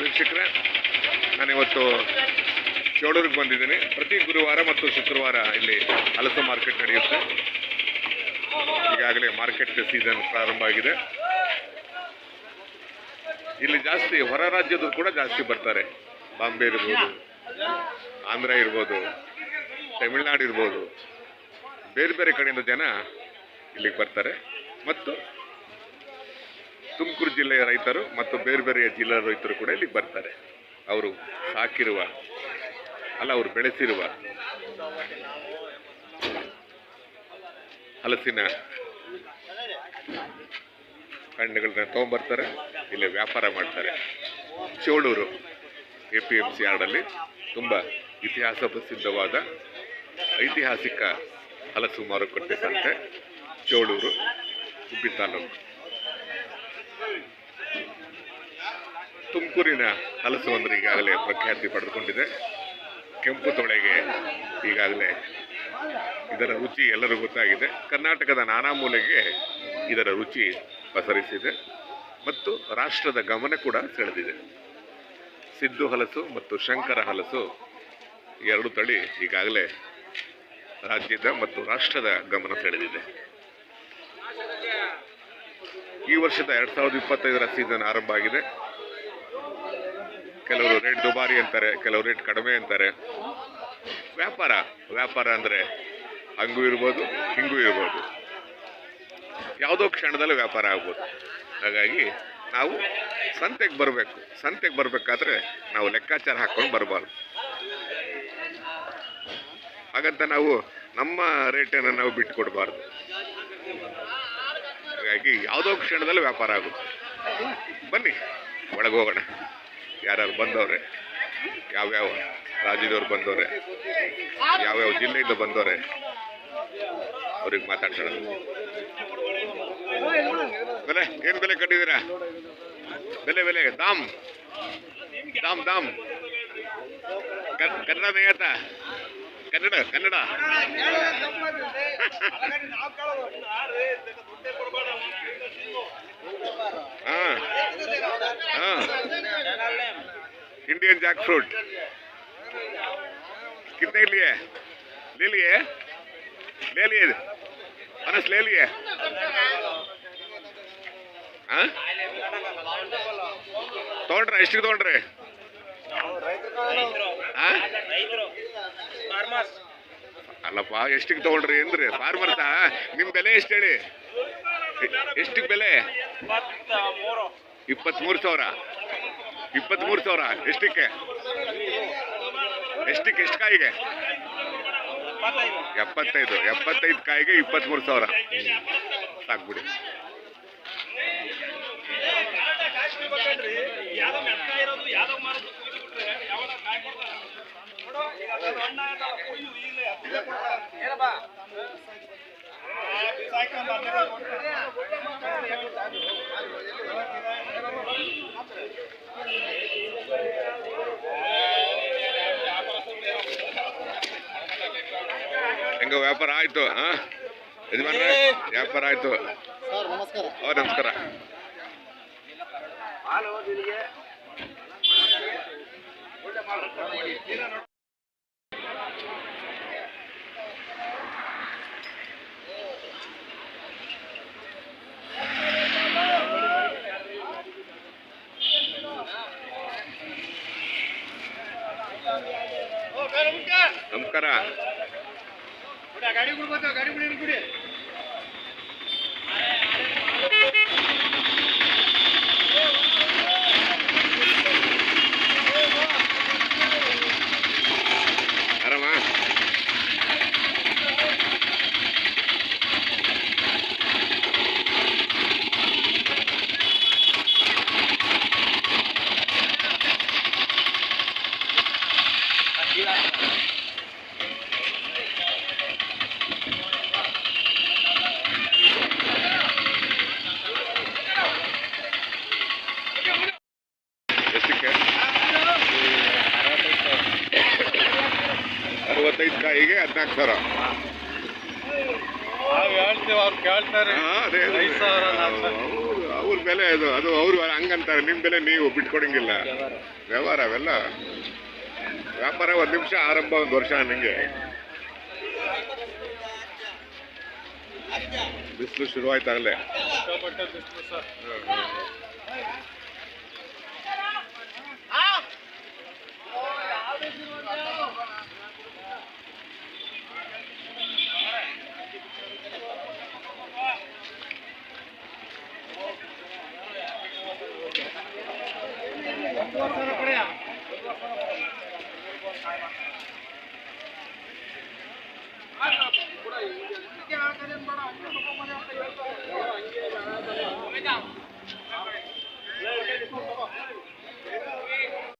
ವೀಕ್ಷಕರೇ ನಾನಿವತ್ತು ಚೋಳೂರಿಗೆ ಬಂದಿದ್ದೀನಿ. ಪ್ರತಿ ಗುರುವಾರ ಮತ್ತು ಶುಕ್ರವಾರ ಇಲ್ಲಿ ಹಲಸು ಮಾರ್ಕೆಟ್ ನಡೆಯುತ್ತೆ. ಈಗಾಗಲೇ ಮಾರ್ಕೆಟ್ ಸೀಸನ್ ಪ್ರಾರಂಭ ಆಗಿದೆ. ಇಲ್ಲಿ ಜಾಸ್ತಿ ಹೊರ ರಾಜ್ಯದವ್ರು ಕೂಡ ಜಾಸ್ತಿ ಬರ್ತಾರೆ. ಬಾಂಬೆ ಇರ್ಬೋದು, ಆಂಧ್ರ ಇರ್ಬೋದು, ತಮಿಳ್ನಾಡು ಇರ್ಬೋದು. ಬೇರೆ ಬೇರೆ ಕಡೆಯಿಂದ ಜನ ಇಲ್ಲಿಗೆ ಬರ್ತಾರೆ. ಮತ್ತು ತುಮಕೂರು ಜಿಲ್ಲೆಯ ರೈತರು ಮತ್ತು ಬೇರೆ ಬೇರೆ ಜಿಲ್ಲೆಯ ರೈತರು ಕೂಡ ಇಲ್ಲಿಗೆ ಬರ್ತಾರೆ. ಅವರು ಸಾಕಿರುವ, ಅಲ್ಲ, ಅವರು ಬೆಳೆಸಿರುವ ಹಲಸಿನ ಹಣ್ಣುಗಳನ್ನ ತೊಗೊಂಬರ್ತಾರೆ, ಇಲ್ಲಿ ವ್ಯಾಪಾರ ಮಾಡ್ತಾರೆ. Cholur A P M C ಯಾರ್ಡಲ್ಲಿ ತುಂಬ ಇತಿಹಾಸ ಪ್ರಸಿದ್ಧವಾದ ಐತಿಹಾಸಿಕ ಹಲಸು ಮಾರುಕಟ್ಟೆ ಸಂತೆ ಚೋಳೂರು, ಉಬ್ಬಿ ತಾಲೂಕು. ತುಮಕೂರಿನ ಹಲಸು ಅಂದರೆ ಈಗಾಗಲೇ ಪ್ರಖ್ಯಾತಿ ಪಡೆದುಕೊಂಡಿದೆ. ಕೆಂಪು ತೊಳೆಗೆ ಈಗಾಗಲೇ ಇದರ ರುಚಿ ಎಲ್ಲರಿಗೂ ಗೊತ್ತಾಗಿದೆ. ಕರ್ನಾಟಕದ ನಾನಾ ಮೂಲೆಗೆ ಇದರ ರುಚಿ ಪಸರಿಸಿದೆ ಮತ್ತು ರಾಷ್ಟ್ರದ ಗಮನ ಕೂಡ ಸೆಳೆದಿದೆ. ಸಿದ್ದು ಹಲಸು ಮತ್ತು ಶಂಕರ ಹಲಸು ಎರಡು ತಳಿ ಈಗಾಗಲೇ ರಾಜ್ಯದ ಮತ್ತು ರಾಷ್ಟ್ರದ ಗಮನ ಸೆಳೆದಿದೆ. ಈ ವರ್ಷದ ಎರಡು ಸಾವಿರದ ಇಪ್ಪತ್ತೈದರ ಸೀಸನ್ ಆರಂಭ ಆಗಿದೆ. ಕೆಲವರು ರೇಟ್ ದುಬಾರಿ ಅಂತಾರೆ, ಕೆಲವರು ರೇಟ್ ಕಡಿಮೆ ಅಂತಾರೆ. ವ್ಯಾಪಾರ ವ್ಯಾಪಾರ ಅಂದರೆ ಹಂಗೂ ಇರ್ಬೋದು, ಹಿಂಗೂ ಇರ್ಬೋದು. ಯಾವುದೋ ಕ್ಷಣದಲ್ಲಿ ವ್ಯಾಪಾರ ಆಗ್ಬೋದು. ಹಾಗಾಗಿ ನಾವು ಸಂತೆಗೆ ಬರಬೇಕು. ಸಂತೆಗೆ ಬರಬೇಕಾದ್ರೆ ನಾವು ಲೆಕ್ಕಾಚಾರ ಹಾಕ್ಕೊಂಡು ಬರಬಾರ್ದು. ಹಾಗಂತ ನಾವು ನಮ್ಮ ರೇಟನ್ನು ನಾವು ಬಿಟ್ಟು ಕೊಡಬಾರ್ದು ಹಾಗಾಗಿ ಯಾವುದೋ ಕ್ಷಣದಲ್ಲಿ ವ್ಯಾಪಾರ ಆಗುತ್ತೆ. ಬನ್ನಿ ಒಳಗೆ ಹೋಗೋಣ ಯಾರ್ಯಾರು ಬಂದವ್ರೆ, ಯಾವ್ಯಾವ ರಾಜ್ಯದವ್ರು ಬಂದವ್ರೆ, ಯಾವ್ಯಾವ ಜಿಲ್ಲೆಯಿಂದ ಬಂದವ್ರೆ, ಅವ್ರಿಗೆ ಮಾತಾಡ್ಸೋಣ. ಬೆಲೆ, ಏನ್ ಬೆಲೆ ಕಟ್ಟಿದೀರ ಬೆಲೆ ಬೆಲೆ, ದಾಮ್ ದಾಮ್ ದಾಮ್. ಕನ್- ಕನ್ನಡ ನೇತ, ಕನ್ನಡ ಕನ್ನಡ. ಹಾ ಹಾ. इंडियन जैक फ्रूट कितने लिए ले लिए ले लिए अनस ले लिए हाँ ತಗೊಂಡ್ರ ಎಷ್ಟಿಗೆ ತಗೊಂಡ್ರಿ ಆ? ಅಲ್ಲಪ್ಪ ಎಷ್ಟಿಗೆ ತಗೊಂಡ್ರಿ ಅಂದ್ರಿ ಫಾರ್ಮರ್ಸಾ ನಿಮ್ ಬೆಲೆ ಎಷ್ಟು ಹೇಳಿ ಎಷ್ಟಿಗೆ ಬೆಲೆ ಇಪ್ಪತ್ಮೂರು ಸಾವಿರ ಇಪ್ಪತ್ಮೂರು ಸಾವಿರ. ಎಷ್ಟಕ್ಕೆ? ಎಷ್ಟಕ್ಕೆ? ಎಷ್ಟು ಕಾಯಿಗೆ? ಎಪ್ಪತ್ತೈದು. ಎಪ್ಪತ್ತೈದು ಕಾಯಿಗೆ ಇಪ್ಪತ್ತ್ಮೂರು ಸಾವಿರ. ಸಾಕ್ಬಿಡಿ. ಹೆಂಗ ವ್ಯಾಪಾರ ಆಯ್ತು ಹಾ? ಯಜಮಾನ್ರೆ ವ್ಯಾಪಾರ ಆಯ್ತು. ಓ ನಮಸ್ಕಾರ. ನಮಸ್ಕಾರ. ಗಾಡಿ ಬಿಡ್ಬೋದು ಗಾಡಿ ಬಿಡಿ ಬಿಡಿ ಆರಾಮ ಎಷ್ಟಕ್ಕೆ ನಾಲ್ಕು ಸಾವಿರ. ಅವ್ರ ಬೆಲೆ ಅದು ಅದು ಅವ್ರು ಹಂಗಂತಾರೆ ನಿಮ್ಮ ಬೆಲೆ ನೀವು ಬಿಟ್ಕೊಡಂಗಿಲ್ಲ. ವ್ಯವಹಾರ ಅವೆಲ್ಲ. ವ್ಯಾಪಾರ ಒಂದು ನಿಮಿಷ ಆರಂಭ ಒಂದು ವರ್ಷ ನಿಂಗೆ. ಬಿಸಿಲು ಶುರುವಾಯ್ತಾಗಲೇ ಕೂಡ